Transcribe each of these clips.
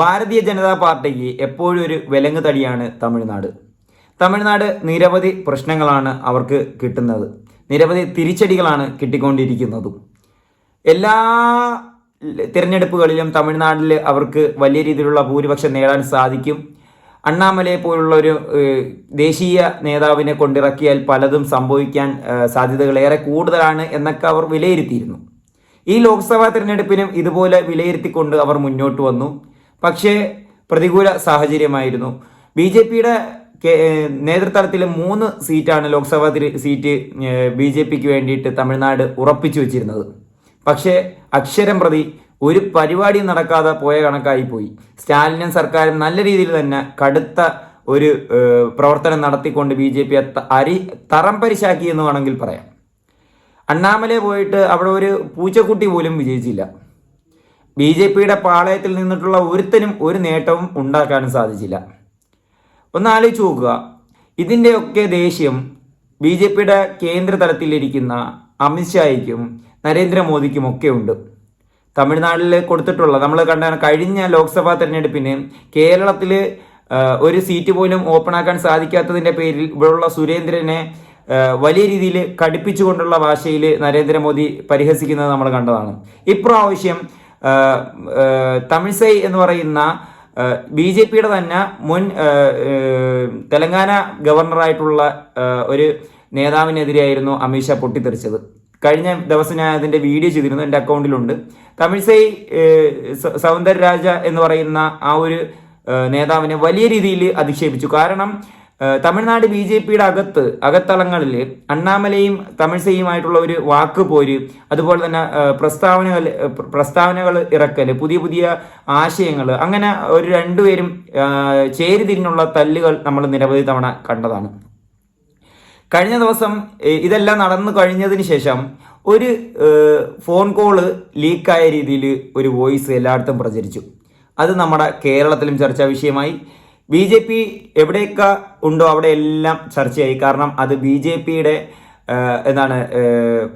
ഭാരതീയ ജനതാ പാർട്ടിക്ക് എപ്പോഴും ഒരു വിലങ്ങ് തടിയാണ് തമിഴ്നാട്. തമിഴ്നാട് നിരവധി പ്രശ്നങ്ങളാണ് അവർക്ക് കിട്ടുന്നത്. നിരവധി തിരിച്ചടികളാണ് കിട്ടിക്കൊണ്ടിരിക്കുന്നതും. എല്ലാ തിരഞ്ഞെടുപ്പുകളിലും തമിഴ്നാട്ടിൽ അവർക്ക് വലിയ രീതിയിലുള്ള ഭൂരിപക്ഷം നേടാൻ സാധിക്കും. അണ്ണാമലയെ പോലുള്ള ഒരു ദേശീയ നേതാവിനെ കൊണ്ടിറക്കിയാൽ പലതും സംഭവിക്കാൻ സാധ്യതകൾ ഏറെ കൂടുതലാണ് എന്നൊക്കെ അവർ വിലയിരുത്തിയിരുന്നു. ഈ ലോക്സഭാ തിരഞ്ഞെടുപ്പിനും ഇതുപോലെ വിലയിരുത്തിക്കൊണ്ട് അവർ മുന്നോട്ട് വന്നു. പക്ഷേ പ്രതികൂല സാഹചര്യമായിരുന്നു. ബി ജെ പിയുടെ നേതൃത്വത്തിൽ മൂന്ന് സീറ്റാണ് ലോക്സഭാ സീറ്റ് ബി ജെ പിക്ക് വേണ്ടിയിട്ട് തമിഴ്നാട് ഉറപ്പിച്ചു വെച്ചിരുന്നത്. പക്ഷേ അക്ഷരം പ്രതി ഒരു പരിപാടി നടക്കാതെ പോയ കണക്കായി പോയി സ്റ്റാലിനും സർക്കാരും നല്ല രീതിയിൽ തന്നെ കടുത്ത ഒരു പ്രവർത്തനം നടത്തിക്കൊണ്ട് ബി ജെ പി അരി തറം പരിശാക്കി എന്ന് വേണമെങ്കിൽ പറയാം. അണ്ണാമലെ പോയിട്ട് അവിടെ ഒരു പൂച്ചക്കുട്ടി പോലും വിജയിച്ചില്ല. ബി ജെ പിയുടെ പാളയത്തിൽ നിന്നിട്ടുള്ള ഒരുത്തനും ഒരു നേട്ടവും ഉണ്ടാക്കാനും സാധിച്ചില്ല. ഒന്ന് ആലോചിച്ച് നോക്കുക. ഇതിന്റെയൊക്കെ ദേഷ്യം ബി ജെ പിയുടെ കേന്ദ്ര തലത്തിലിരിക്കുന്ന അമിത്ഷായ്ക്കും നരേന്ദ്രമോദിക്കും ഒക്കെ ഉണ്ട്. തമിഴ്നാട്ടിൽ കൊടുത്തിട്ടുള്ള നമ്മൾ കണ്ട കഴിഞ്ഞ ലോക്സഭാ തെരഞ്ഞെടുപ്പിന് കേരളത്തിൽ ഒരു സീറ്റ് പോലും ഓപ്പൺ ആക്കാൻ സാധിക്കാത്തതിന്റെ പേരിൽ ഇവിടെയുള്ള സുരേന്ദ്രനെ വലിയ രീതിയിൽ കടുപ്പിച്ചുകൊണ്ടുള്ള ഭാഷയിൽ നരേന്ദ്രമോദി പരിഹസിക്കുന്നത് നമ്മൾ കണ്ടതാണ്. ഇപ്രാവശ്യം തമിഴ്സൈ എന്ന് പറയുന്ന ബി ജെ പിയുടെ തന്നെ മുൻ തെലങ്കാന ഗവർണറായിട്ടുള്ള ഒരു നേതാവിനെതിരെയായിരുന്നു അമിത്ഷാ പൊട്ടിത്തെറിച്ചത്. കഴിഞ്ഞ ദിവസം ഞാൻ അതിന്റെ വീഡിയോ ചെയ്തിരുന്നു എന്റെ അക്കൗണ്ടിലുണ്ട്. തമിഴ്സൈ സൗന്ദര രാജ എന്ന് പറയുന്ന ആ ഒരു നേതാവിനെ വലിയ രീതിയിൽ അധിക്ഷേപിച്ചു. കാരണം തമിഴ്നാട് ബി ജെ പിയുടെ അകത്ത് അകത്തളങ്ങളിൽ അണ്ണാമലയും തമിഴ്സയുമായിട്ടുള്ള ഒരു വാക്ക് പോര് അതുപോലെ തന്നെ പ്രസ്താവനകൾ പ്ര- പ്രസ്താവനകൾ ഇറക്കൽ പുതിയ പുതിയ ആശയങ്ങൾ അങ്ങനെ ഒരു രണ്ടുപേരും ചേരിതിരിഞ്ഞുള്ള തല്ലുകൾ നമ്മൾ നിരവധി തവണ കണ്ടതാണ്. കഴിഞ്ഞ ദിവസം ഇതെല്ലാം നടന്നു കഴിഞ്ഞതിന് ശേഷം ഒരു ഫോൺ കോൾ ലീക്കായ രീതിയിൽ ഒരു വോയിസ് എല്ലായിടത്തും പ്രചരിച്ചു. അത് നമ്മുടെ കേരളത്തിലും ചർച്ചാ വിഷയമായി. ബി ജെ പി എവിടെയൊക്കെ ഉണ്ടോ അവിടെ എല്ലാം ചർച്ചയായി. കാരണം അത് ബി ജെ പിയുടെ എന്താണ്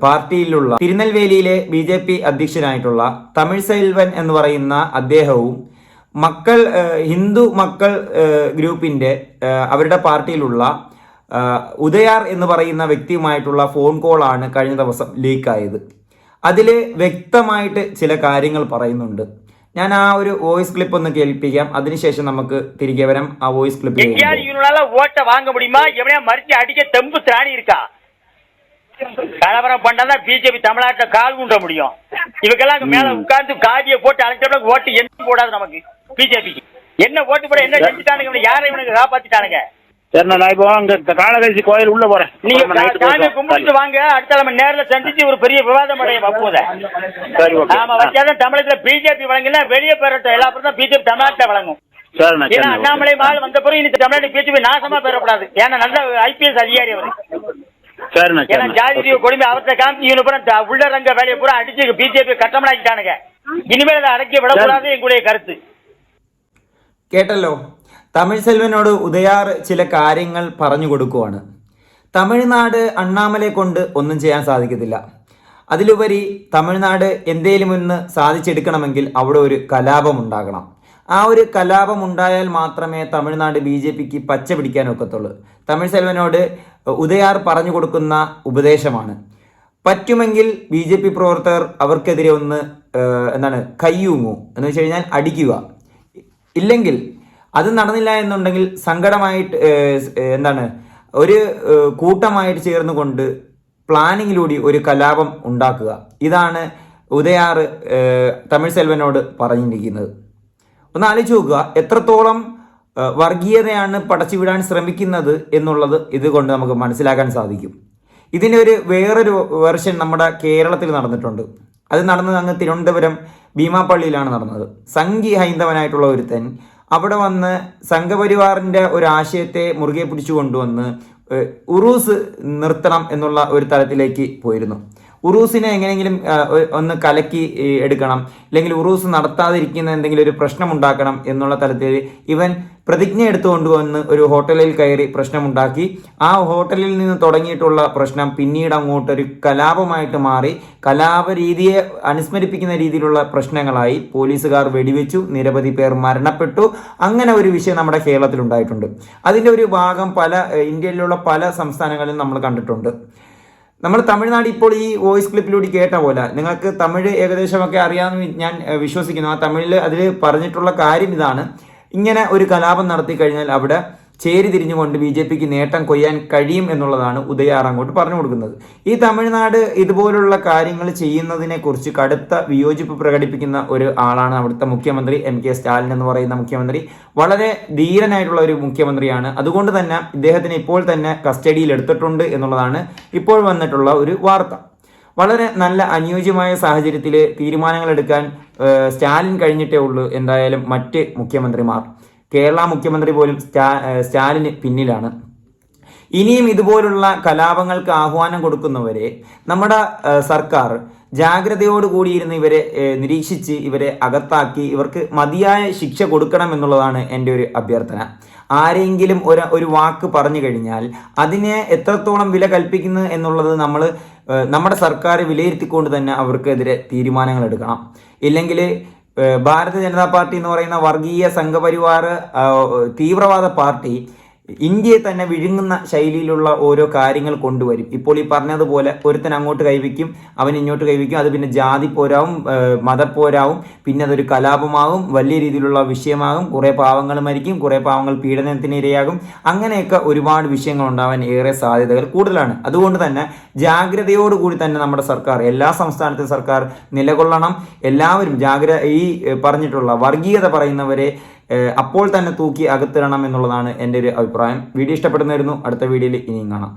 പാർട്ടിയിലുള്ള തിരുനെൽവേലിയിലെ ബി ജെ പി അധ്യക്ഷനായിട്ടുള്ള തമിഴ് സെൽവൻ എന്ന് പറയുന്ന അദ്ദേഹവും മക്കൾ ഹിന്ദു മക്കൾ ഗ്രൂപ്പിന്റെ അവരുടെ പാർട്ടിയിലുള്ള ഉദയാർ എന്ന് പറയുന്ന വ്യക്തിയുമായിട്ടുള്ള ഫോൺ കോളാണ് കഴിഞ്ഞ ദിവസം ലീക്കായത്. അതിൽ വ്യക്തമായിട്ട് ചില കാര്യങ്ങൾ പറയുന്നുണ്ട്. ഞാൻ ആ ഒരു വോയിസ് ക്ലിപ്പ് ഒന്ന് കേൾപ്പിക്കാം. അതിനുശേഷം നമുക്ക് തിരികെ വരാം. ആ വോയിസ് ക്ലിപ്പ് இவனால ஓட்ட வாங்க முடியுமா எவனையா மறிச்சு அடிக்க தெம்பு திராணி இருக்கா கலவரம் பண்ணாதான் பிஜேபி தமிழ்நாட்டில் கால் குண்ட முடியும் இவக்கெல்லாம் மேல உட்கார்ந்து காதிய போட்டு அழைச்சோட ஓட்டு என்ன போடாது நமக்கு பிஜேபிக்கு என்ன ஓட்டு போட என்ன செஞ்சுட்டானுங்க யாரை இவனுக்கு காப்பாத்திட்டானுங்க சரிண்ணா நான் இப்போ அங்கே காலகேசி கோயில் உள்ள போறேன். நீங்க சாமி கும்பிட்டு வாங்க. அடுத்த நம்ம நேரில் சந்திச்சு ஒரு பெரிய விவாதம் அடையும் அப்போதை சரி ஓகே. ஆமாம் பிஜேபி வழங்கினா வெளியே பெறட்டும். எல்லா தான் பிஜேபி தமிழ்நாட்டில் வழங்கும். ஏன்னா அண்ணாமலை மால் வந்த பிறகு இன்னைக்கு தமிழ்நாடு பிஜேபி நாசமா பெறக்கூடாது. ஏன்னா நல்ல ஐபிஎஸ் அதிகாரி அவர். ஏன்னா ஜாதி கொடுமை அவர்கிட்ட காமிச்சு இவனு பூரா உள்ளரங்க வேலையை பூரா அடிச்சு பிஜேபி கட்டமனாக்கிட்டானுங்க இனிமேல் அதை அடக்கி விடக்கூடாது எங்களுடைய கருத்து. கேட்டல்லோ തമിഴ് സെൽവനോട് ഉദയാർ ചില കാര്യങ്ങൾ പറഞ്ഞു കൊടുക്കുവാണ്. തമിഴ്നാട് അണ്ണാമലെ കൊണ്ട് ഒന്നും ചെയ്യാൻ സാധിക്കത്തില്ല. അതിലുപരി തമിഴ്നാട് എന്തേലും ഒന്ന് സാധിച്ചെടുക്കണമെങ്കിൽ അവിടെ ഒരു കലാപം ഉണ്ടാകണം. ആ ഒരു കലാപം ഉണ്ടായാൽ മാത്രമേ തമിഴ്നാട് ബി ജെ പിക്ക് പച്ച പിടിക്കാൻ ഒക്കത്തുള്ളൂ. തമിഴ് സെൽവനോട് ഉദയാർ പറഞ്ഞു കൊടുക്കുന്ന ഉപദേശമാണ്. പറ്റുമെങ്കിൽ ബി ജെ പി പ്രവർത്തകർ അവർക്കെതിരെ ഒന്ന് എന്താണ് കയ്യൂങ്ങൂ എന്ന് വെച്ച് കഴിഞ്ഞാൽ അടിക്കുക. ഇല്ലെങ്കിൽ അത് നടന്നില്ല എന്നുണ്ടെങ്കിൽ സങ്കടമായിട്ട് എന്താണ് ഒരു കൂട്ടമായിട്ട് ചേർന്നുകൊണ്ട് പ്ലാനിങ്ങിലൂടെ ഒരു കലാപം ഉണ്ടാക്കുക. ഇതാണ് ഉദയാറ് തമിഴ് സെൽവനോട് പറഞ്ഞിരിക്കുന്നത്. ഒന്ന് ആലോചിച്ച് നോക്കുക എത്രത്തോളം വർഗീയതയാണ് പടച്ചുവിടാൻ ശ്രമിക്കുന്നത് എന്നുള്ളത് ഇതുകൊണ്ട് നമുക്ക് മനസ്സിലാക്കാൻ സാധിക്കും. ഇതിന്റെ ഒരു വേറൊരു വെർഷൻ നമ്മുടെ കേരളത്തിൽ നടന്നിട്ടുണ്ട്. അത് നടന്നത് അങ്ങ് തിരുവനന്തപുരം ഭീമാപ്പള്ളിയിലാണ് നടന്നത്. സംഘി ഹൈന്ദവനായിട്ടുള്ള ഒരുത്തൻ അവിടെ വന്ന് സംഘപരിവാറിന്റെ ഒരു ആശയത്തെ മുറുകെ പിടിച്ചു കൊണ്ടുവന്ന് ഉറൂസ് നിർത്തണം എന്നുള്ള ഒരു തലത്തിലേക്ക് പോയിരുന്നു. ഉറൂസിനെ എങ്ങനെയെങ്കിലും ഒന്ന് കലക്കി എടുക്കണം. അല്ലെങ്കിൽ ഉറൂസ് നടത്താതിരിക്കുന്ന എന്തെങ്കിലും ഒരു പ്രശ്നം ഉണ്ടാക്കണം എന്നുള്ള തലത്തിൽ ഇവൻ പ്രതിജ്ഞ എടുത്തുകൊണ്ട് വന്ന് ഒരു ഹോട്ടലിൽ കയറി പ്രശ്നമുണ്ടാക്കി. ആ ഹോട്ടലിൽ നിന്ന് തുടങ്ങിയിട്ടുള്ള പ്രശ്നം പിന്നീട് അങ്ങോട്ട് ഒരു കലാപമായിട്ട് മാറി. കലാപ രീതിയെ അനുസ്മരിപ്പിക്കുന്ന രീതിയിലുള്ള പ്രശ്നങ്ങളായി പോലീസുകാർ വെടിവെച്ചു. നിരവധി പേർ മരണപ്പെട്ടു. അങ്ങനെ ഒരു വിഷയം നമ്മുടെ കേരളത്തിൽ ഉണ്ടായിട്ടുണ്ട് അതിന്റെ ഒരു ഭാഗം പല ഇന്ത്യയിലുള്ള പല സംസ്ഥാനങ്ങളിലും നമ്മൾ കണ്ടിട്ടുണ്ട്. നമ്മൾ തമിഴ്നാട് ഇപ്പോൾ ഈ വോയിസ് ക്ലിപ്പിലൂടെ കേട്ട പോലെ നിങ്ങൾക്ക് തമിഴ് ഏകദേശമൊക്കെ അറിയാമെന്ന് ഞാൻ വിശ്വസിക്കുന്നു. ആ തമിഴിൽ അതിൽ പറഞ്ഞിട്ടുള്ള കാര്യം ഇതാണ്. ഇങ്ങനെ ഒരു കലാപം നടത്തി കഴിഞ്ഞാൽ അവിടെ ചേരി തിരിഞ്ഞുകൊണ്ട് ബി ജെ പിക്ക് നേട്ടം കൊയ്യാൻ കഴിയും എന്നുള്ളതാണ് ഉദയ അങ്ങോട്ട് പറഞ്ഞു കൊടുക്കുന്നത്. ഈ തമിഴ്നാട് ഇതുപോലുള്ള കാര്യങ്ങൾ ചെയ്യുന്നതിനെക്കുറിച്ച് കടുത്ത വിയോജിപ്പ് പ്രകടിപ്പിക്കുന്ന ഒരു ആളാണ് അവിടുത്തെ മുഖ്യമന്ത്രി എം കെ സ്റ്റാലിൻ എന്ന് പറയുന്ന മുഖ്യമന്ത്രി. വളരെ ധീരനായിട്ടുള്ള ഒരു മുഖ്യമന്ത്രിയാണ്. അതുകൊണ്ട് തന്നെ ഇദ്ദേഹത്തിന് ഇപ്പോൾ തന്നെ കസ്റ്റഡിയിൽ എടുത്തിട്ടുണ്ട് എന്നുള്ളതാണ് ഇപ്പോൾ വന്നിട്ടുള്ള ഒരു വാർത്ത. വളരെ നല്ല അനുയോജ്യമായ സാഹചര്യത്തിൽ തീരുമാനങ്ങൾ എടുക്കാൻ സ്റ്റാലിൻ കഴിഞ്ഞിട്ടേ ഉള്ളൂ എന്തായാലും മറ്റ് മുഖ്യമന്ത്രിമാർ. കേരള മുഖ്യമന്ത്രി പോലും സ്റ്റാ സ്റ്റാലിന് പിന്നിലാണ്. ഇനിയും ഇതുപോലുള്ള കലാപങ്ങൾക്ക് ആഹ്വാനം കൊടുക്കുന്നവരെ നമ്മുടെ സർക്കാർ ജാഗ്രതയോടുകൂടിയിരുന്ന് ഇവരെ നിരീക്ഷിച്ച് ഇവരെ അകത്താക്കി ഇവർക്ക് മതിയായ ശിക്ഷ കൊടുക്കണം എന്നുള്ളതാണ് എന്റെ ഒരു അഭ്യർത്ഥന. ആരെങ്കിലും ഒരു ഒരു വാക്ക് പറഞ്ഞു കഴിഞ്ഞാൽ അതിനെ എത്രത്തോളം വില കൽപ്പിക്കുന്നു എന്നുള്ളത് നമ്മൾ നമ്മുടെ സർക്കാർ വിലയിരുത്തിക്കൊണ്ട് തന്നെ അവർക്കെതിരെ തീരുമാനങ്ങൾ എടുക്കണം. ഇല്ലെങ്കിൽ ഭാരതീയ ജനതാ പാർട്ടി എന്ന് പറയുന്ന വർഗീയ സംഘപരിവാർ തീവ്രവാദ പാർട്ടി ഇന്ത്യയെ തന്നെ വിഴുങ്ങുന്ന ശൈലിയിലുള്ള ഓരോ കാര്യങ്ങൾ കൊണ്ടുവരും. ഇപ്പോൾ ഈ പറഞ്ഞതുപോലെ ഒരുത്തൻ അങ്ങോട്ട് കൈവയ്ക്കും അവൻ ഇങ്ങോട്ട് കൈവയ്ക്കും അത് പിന്നെ ജാതി പോരാവും മതപ്പോരാവും പിന്നെ അതൊരു കലാപമാകും വലിയ രീതിയിലുള്ള വിഷയമാകും കുറേ പാവങ്ങൾ മരിക്കും കുറേ പാവങ്ങൾ പീഡനത്തിന് ഇരയാകും അങ്ങനെയൊക്കെ ഒരുപാട് വിഷയങ്ങൾ ഉണ്ടാവാൻ ഏറെ സാധ്യതകൾ കൂടുതലാണ്. അതുകൊണ്ട് തന്നെ ജാഗ്രതയോടുകൂടി തന്നെ നമ്മുടെ സർക്കാർ എല്ലാ സംസ്ഥാനത്തെ സർക്കാർ നിലകൊള്ളണം. എല്ലാവരും ജാഗ്ര ഈ പറഞ്ഞിട്ടുള്ള വർഗീയത പറയുന്നവരെ അപ്പോൾ തന്നെ തൂക്കി അകത്തിടണം എന്നുള്ളതാണ് എന്റെ ഒരു അഭിപ്രായം. വീഡിയോ ഇഷ്ടപ്പെടുന്നതായിരുന്നു അടുത്ത വീഡിയോയിൽ ഇനിയും കാണാം.